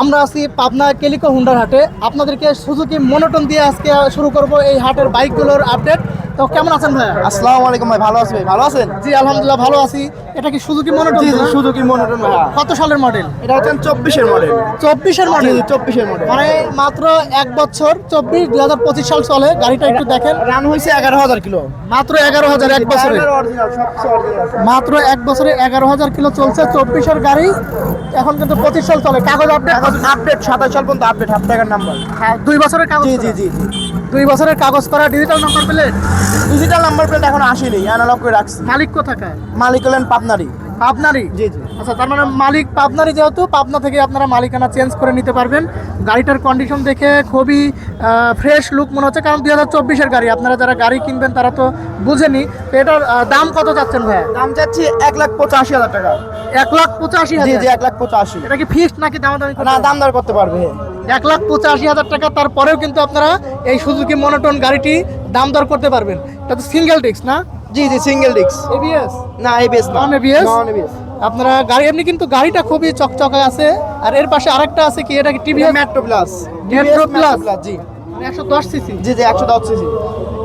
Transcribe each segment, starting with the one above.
আমরা আছি পাবনা কেলিকো হুন্ডার হাটে। আপনাদেরকে সুজুকি মনোটন দিয়ে আজকে শুরু করব এই হাটের বাইকগুলোর আপডেট তো কেমন আছেন ভাইয়া? আসসালামু আলাইকুম ভাই ভালো আছি ভাই ভালো আছেন? জি আলহামদুলিল্লাহ ভালো আছি। এটা কি সুজুকি মনোটন না? মনোটন কত সালের মডেল এটা হচ্ছে চব্বিশের মডেল চব্বিশের মডেল চব্বিশের মডেল মানে মাত্র এক বছর চব্বিশ দুই হাজার পঁচিশ সাল চলে। গাড়িটা একটু দেখেন। রান হয়েছে এগারো হাজার কিলো। মাত্র এগারো হাজার এক বছরে। মাত্র এক বছরে এগারো হাজার কিলো চলছে। চব্বিশের গাড়ি এখন কিন্তু পঁচিশ সাল চলে। কাগজ আপডেট আপডেট সাতাশ সাল পর্যন্ত আপডেট হাফ টাকার নাম্বার দুই বছরের কাগজ জি। জি জি। দুই বছরের কাগজ করা digital number plate digital number plate এখন আসেনি অ্যানালগ করে রাখছি। মালিক কোথাকার? মালিক হলেন পাবনারি পাবনারই? জি জি। আচ্ছা তার মানে মালিক পাবনারই যেহেতু পাবনা থেকে আপনারা মালিকানা চেঞ্জ করে নিতে পারবেন। গাড়িটার কন্ডিশন দেখে খুবই ফ্রেশ লুক মনে হচ্ছে কারণ দুই হাজার চব্বিশের গাড়ি আপনারা যারা গাড়ি কিনবেন তারা তো বুঝেনি। তো এটার দাম কত চাচ্ছেন ভাইয়া? দাম চাচ্ছি এক লাখ পঁচাশি হাজার টাকা। এক লাখ পঁচাশি জি হাজার? জি এক লাখ পঁচাশি। এটা কি ফিক্সড নাকি দাম দামি না দাম দর করতে পারবে। এক লাখ পঁচাশি হাজার টাকা তারপরেও কিন্তু আপনারা এই সুজুকি মনোটন গাড়িটি দাম দর করতে পারবেন। এটা তো সিঙ্গেল ডিস্ক না? জি জি সিঙ্গেল ডিস্ক এবিএস না এবিএস না। Non ABS? নন এবিএস আপনারা গাড়ি এমনি কিন্তু গাড়িটা খুবই চকচকে আছে আর এর পাশে আরেকটা আছে কি? এটা কি TV Metro plus Metro Plus? জি। একশো দশ সিসি জি জি একশো দশ সিসি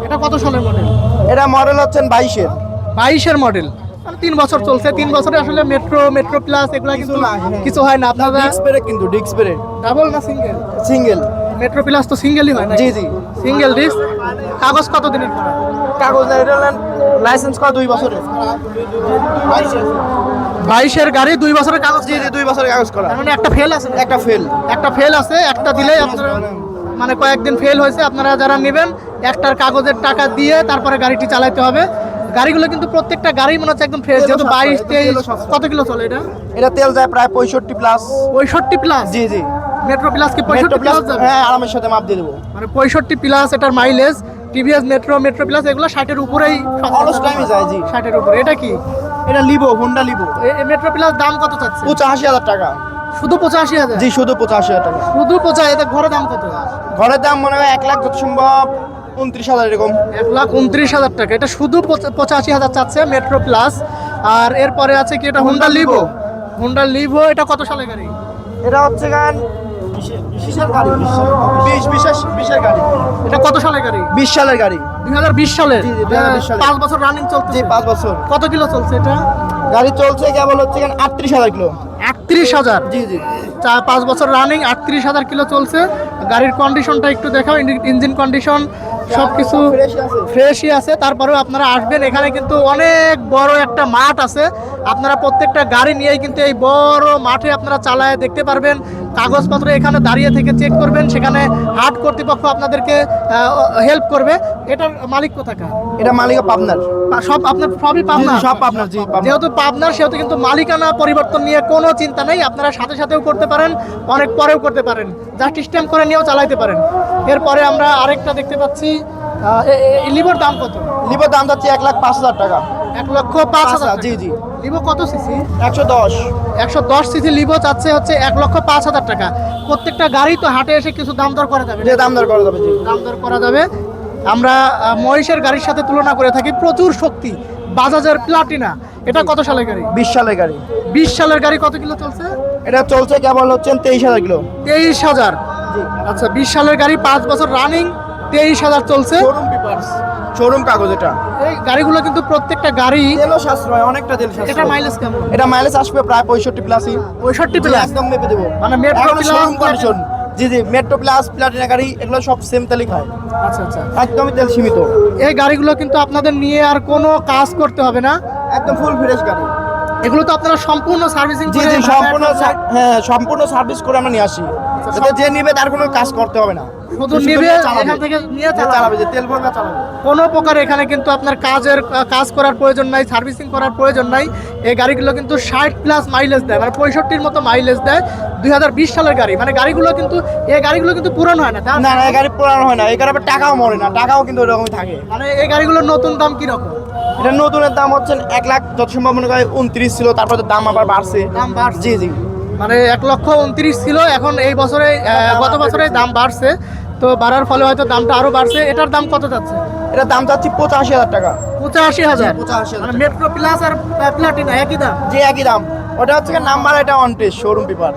এটা কত সালের মডেল এটা মডেল হচ্ছেন বাইশের। বাইশের মডেল মানে তিন বছর চলছে। তিন বছরে আসলে মেট্রো মেট্রো প্লাস এগুলো কিন্তু কিছু হ্যাঁ। কিছু হয় না। আপনারা ডিস্ক ব্রেক কিন্তু ডিস্ক ব্রেক ডাবল না সিঙ্গেল সিঙ্গেল মেট্রো প্লাস তো সিঙ্গেলই হয় না জি জি। সিঙ্গেল ডিস্ক কাগজ কত দিনের কাগজ লাইসেন্স করা দুই বছরের। বাইশের গাড়ি দুই বছরের কাগজ জি জি দুই বছরের কাগজ করা। মানে একটা ফেল আছে একটা ফেল একটা ফেল আছে একটা দিলেই আপনারা মানে কয়েকদিন ফেল হয়েছে আপনারা যারা নেবেন একটার কাগজের টাকা দিয়ে তারপরে গাড়িটি চালাতে হবে। গাড়িগুলো কিন্তু প্রত্যেকটা গাড়ি মনে হচ্ছে একদম ফ্রেশ যেহেতু বাইশ তেইশ কত কিলো চলে এটা? এটা তেল যায় প্রায় পঁয়ষট্টি প্লাস পঁয়ষট্টি প্লাস জি জি। মেট্রো প্লাস কি পঁয়ষট্টি প্লাস হ্যাঁ আরামের সাথে মাপ দিয়ে দেবো। মানে পঁয়ষট্টি প্লাস এটার mileage TVS Metro Metro plus এগুলো ষাটের উপরেই অলস টাইমে যায় জি। ষাটের উপরে। এটা কি? এটা Livo Honda Livo Metro plus দাম কত চাচ্ছে? পঁচাশি হাজার টাকা। শুধু পঁচাশি হাজার? জি শুধু পঁচাশি হাজার টাকা। শুধু পঁচাশি এতে ঘরের দাম কত? ঘরের দাম মনে হয় এক লাখ যত সম্ভব। উনত্রিশ হাজার এরকম। এক লাখ উনত্রিশ হাজার টাকা। এটা শুধু পঁচা- পঁচাশি হাজার চাচ্ছে মেট্রো প্লাস আর এরপরে আছে কি এটা হুন্ডা লিভো। হুন্ডা লিভো এটা কত সালের গাড়ি? এটা হচ্ছে গান বিশের গাড়ি বিশ বিশেষ বিশের গাড়ি। এটা কত সালের গাড়ি? বিশ সালের গাড়ি। দুই হাজার বিশ সালের জি, জি, 2020 সালের। পাঁচ বছর রানিং চলছে পাঁচ বছর। কত কিলো চলছে এটা? গাড়ি চলছে কেবল হচ্ছে গান আটত্রিশ হাজার কিলো। একত্রিশ হাজার? জি জি। চার পাঁচ বছর রানিং আটত্রিশ হাজার কিলো চলছে। গাড়ির কন্ডিশনটা একটু দেখাও ইঞ্জিন কন্ডিশন সব কিছু ফ্রেশ আছে। ফ্রেশই আছে। তারপরেও আপনারা আসবেন। এখানে কিন্তু অনেক বড় একটা মাঠ আছে। আপনারা প্রত্যেকটা গাড়ি নিয়েই কিন্তু এই বড় মাঠে আপনারা চালায় দেখতে পারবেন। কাগজপত্র এখানে দাঁড়িয়ে থেকে চেক করবেন সেখানে হাট কর্তৃপক্ষ আপনাদেরকে হেল্প করবে। এটার মালিক কোথাকার? এটা মালিক পাবনার। সব আপনার সবই পাবনা সব পাবনার জি যেহেতু পাবনার সেহেতু কিন্তু মালিকানা পরিবর্তন নিয়ে কোনো চিন্তা নেই। আপনারা সাথে সাথেও করতে পারেন অনেক পরেও করতে পারেন। জাস্ট স্ট্যাম্প করে নিয়েও চালাইতে পারেন। এরপরে আমরা আরেকটা দেখতে পাচ্ছি লিভোর দাম কত? লিবোর দাম যাচ্ছে এক লাখ পাঁচ হাজার টাকা। এক লক্ষ পাঁচ হাজার জি, জি। লিভো কত সিসি? একশো দশ। একশো দশ সিসি লিভো চাচ্ছে হচ্ছে এক লক্ষ পাঁচ হাজার টাকা। প্রত্যেকটা গাড়ি তো হাটে এসে কিছু দাম দর করা যাবে দাম দর করা যাবে দাম দর করা যাবে। আমরা মহিষের গাড়ির সাথে তুলনা করে থাকি। প্রচুর শক্তি। বাজাজের প্লাটিনা। এটা কত সালের গাড়ি? বিশ সালের গাড়ি। বিশ সালের গাড়ি কত কিলো চলছে? এটা চলছে কেবল হচ্ছে তেইশ হাজার কিলো। তেইশ হাজার। আচ্ছা বিশ সালের গাড়ি পাঁচ বছর রানিং তেইশ হাজার চলছে। শোরুম পেপারস শোরুম কাগজ এটা। এই গাড়িগুলো কিন্তু প্রত্যেকটা গাড়ি তেলও সাশ্রয় অনেকটা তেল সাশ্রয়। এটা মাইলেজ কেমন? এটা মাইলেজ আসবে প্রায় পঁয়ষট্টি প্লাসই পঁয়ষট্টি প্লাস একদম মেপে দেবো। মানে মেট্রো প্লাস শোরুম কন্ডিশন জি জি মেট্রো প্লাস প্লাটিনা গাড়ি এগুলো সব সেম তেলই হয় আচ্ছা আচ্ছা। একদমই তেল সীমিত। এই গাড়িগুলো কিন্তু আপনাদের নিয়ে আর কোনো কাজ করতে হবে না। একদম ফুল ফ্রেশ গাড়ি। এগুলো তো আপনারা সম্পূর্ণ সার্ভিসিং জি জি সম্পূর্ণ হ্যাঁ সম্পূর্ণ সার্ভিস করে আমরা নিয়ে আসি। যাতে যে নেবে তার কোনো কাজ করতে হবে না। শুধু নিবে। এখান থেকে নিয়ে চালাবে। যে তেল ভরবে চালাবে। কোনো প্রকার এখানে কিন্তু আপনার কাজের কাজ করার প্রয়োজন নাই সার্ভিসিং করার প্রয়োজন নাই। এই গাড়িগুলো কিন্তু ষাট প্লাস মাইলেজ দেয় মানে পঁয়ষট্টির মতো মাইলেজ দেয় দুই হাজার বিশ সালের গাড়ি। মানে গাড়িগুলো কিন্তু এই গাড়িগুলো কিন্তু পুরানো হয় না না না এই গাড়ি পুরানো হয় না। এই গাড়ি আবার টাকাও মরে না টাকাও কিন্তু ওরকমই থাকে। মানে এই গাড়িগুলোর নতুন দাম কীরকম? এটা নতুনের দাম হচ্ছে এক লাখ যত সম্ভব মনে হয় উনত্রিশ ছিল তারপরে দাম আবার বাড়ছে। দাম বাড়ছে। জি জি। মানে এক লক্ষ উনত্রিশ ছিল এখন এই বছরে গত বছরে দাম বাড়ছে। তো বাড়ার ফলে হয়তো দামটা আরও বাড়ছে। এটার দাম কত যাচ্ছে? এটার দাম যাচ্ছে পঁচাশি হাজার টাকা। পঁচাশি হাজার। পঁচাশি হাজার মানে মেট্রো প্লাস আর প্লাটিনা একই দাম? যে একই দাম। ওটা হচ্ছে নাম্বার এটা অন টেস্ট শোরুম পেপার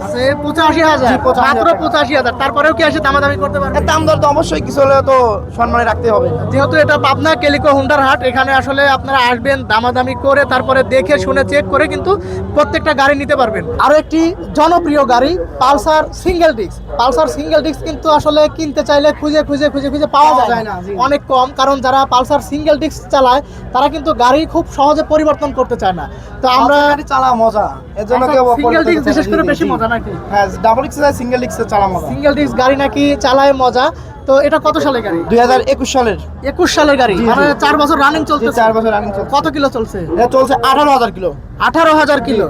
পঁচাশি হাজার জি, 85,000 মাত্র পঁচাশি হাজার। তারপরেও কি এসে দামাদামি করতে পারবে? দাম দর তো অবশ্যই কিছু হলে তো সম্মানে রাখতে হবে। যেহেতু এটা পাবনা কেলিকো হুন্ডার হাট এখানে আসলে আপনারা আসবেন দামাদামি করে তারপরে দেখে শুনে চেক করে কিন্তু প্রত্যেকটা গাড়ি নিতে পারবেন। আরও একটি জনপ্রিয় গাড়ি Pulsar single disc. Pulsar single disc কিন্তু আসলে কিনতে চাইলে খুঁজে খুঁজে খুঁজে খুঁজে পাওয়া যায় না। অনেক কম কারণ যারা পালসার সিঙ্গেল ডিস্ক চালায় তারা কিন্তু গাড়ি খুব সহজে পরিবর্তন করতে চায় না। তো আমরা চালা মজা। এর জন্য কেউ সিঙ্গেল ডিস্ক বিশেষ করে বেশি মজা নাকি? হ্যাঁ ডাবল ডিস্ক সিঙ্গেল ডিস্ক চালা মজা। সিঙ্গেল ডিস্ক গাড়ি নাকি চালায় মজা। তো এটা কত সালের গাড়ি? দুই হাজার একুশ সালের। একুশ সালের গাড়ি। মানে চার বছর রানিং চলছে চার বছর রানিং চলছে কত কিলো চলছে? এটা চলছে আঠারো হাজার কিলো। আঠারো হাজার কিলো।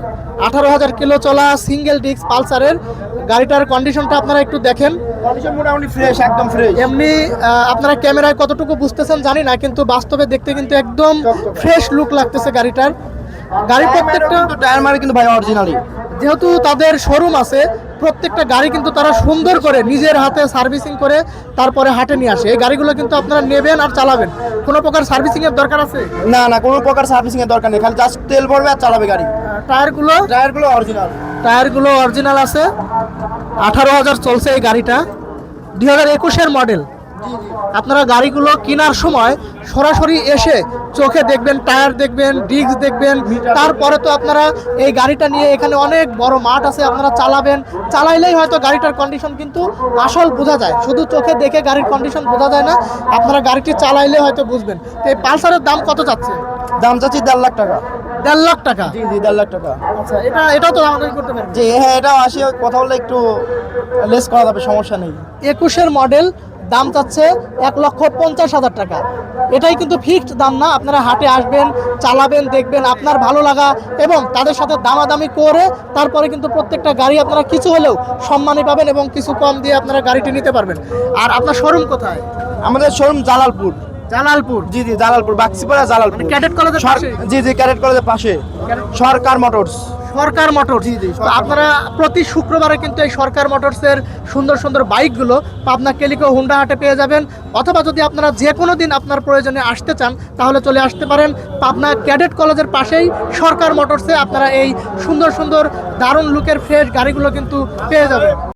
আঠারো হাজার কিলো চলা সিঙ্গেল ডিস্ক পালসারের। গাড়িটার কন্ডিশনটা আপনারা একটু দেখেন। কন্ডিশন মোটামুটি ফ্রেশ একদম ফ্রেশ এমনি আপনারা ক্যামেরায় কতটুকু বুঝতেছেন জানি না কিন্তু বাস্তবে দেখতে কিন্তু একদম ফ্রেশ লুক লাগতেছে গাড়িটার। গাড়ি প্রত্যেকটা টায়ার মারে কিন্তু ভাই অরিজিনালি যেহেতু তাদের শোরুম আছে প্রত্যেকটা গাড়ি কিন্তু তারা সুন্দর করে নিজের হাতে সার্ভিসিং করে তারপরে হাটে নিয়ে আসে। এই গাড়িগুলো কিন্তু আপনারা নেবেন আর চালাবেন। কোনো প্রকার সার্ভিসিং এর দরকার আছে? না না কোনো প্রকার সার্ভিসিং এর দরকার নেই। খালি জাস্ট তেল ভরবে আর চালাবে গাড়ি। টায়ারগুলো? টায়ারগুলো অরিজিনাল টায়ারগুলো অরিজিনাল আছে। আঠারো হাজার চলছে এই গাড়িটা। দুই হাজার একুশের মডেল আপনারা গাড়িগুলো কেনার সময় সরাসরি এসে চোখে দেখবেন টায়ার দেখবেন ডিস্ক দেখবেন। তারপরে তো আপনারা এই গাড়িটা নিয়ে এখানে অনেক বড় মাঠ আছে আপনারা চালাবেন। চালাইলেই হয়তো গাড়িটার কন্ডিশন কিন্তু আসল বোঝা যায়। শুধু চোখে দেখে গাড়ির কন্ডিশন বোঝা যায় না আপনারা গাড়িটি চালাইলে হয়তো বুঝবেন। তো এই পালসারের দাম কত যাচ্ছে? দাম চাচ্ছি দেড় লাখ টাকা। দেড় লাখ টাকা? জি জি দেড় লাখ টাকা। আচ্ছা এটা এটাও তো আমাদের করতে পারবেন। জি হ্যাঁ এটাও আসি কথা বললে একটু লেস করা যাবে সমস্যা নেই। একুশের মডেল দাম চাচ্ছে এক লক্ষ পঞ্চাশ হাজার টাকা। এটাই কিন্তু ফিক্সড দাম না আপনারা হাটে আসবেন চালাবেন দেখবেন আপনার ভালো লাগা এবং তাদের সাথে দামাদামি করে তারপরে কিন্তু প্রত্যেকটা গাড়ি আপনারা কিছু হলেও সম্মানী পাবেন এবং কিছু কম দিয়ে আপনারা গাড়িটি নিতে পারবেন। আর আপনার শোরুম কোথায়? আমাদের শোরুম জালালপুর। জালালপুর? জি জি জালালপুর বাক্সিপাড়া জালালপুর। মানে ক্যাডেট কলেজের পাশে? জি জি ক্যাডেট কলেজের পাশে। সরকার মোটরস। সরকার মোটর আপনারা প্রতি শুক্রবারে কিন্তু এই সরকার মোটরসের সুন্দর সুন্দর বাইকগুলো পাবনা কেলিকো হুন্ডা হাটে পেয়ে যাবেন। অথবা যদি আপনারা যে কোনো দিন আপনার প্রয়োজনে আসতে চান তাহলে চলে আসতে পারেন পাবনা ক্যাডেট কলেজের পাশেই সরকার মোটরসে আপনারা এই সুন্দর সুন্দর দারুণ লুকের ফ্রেশ গাড়িগুলো কিন্তু পেয়ে যাবেন।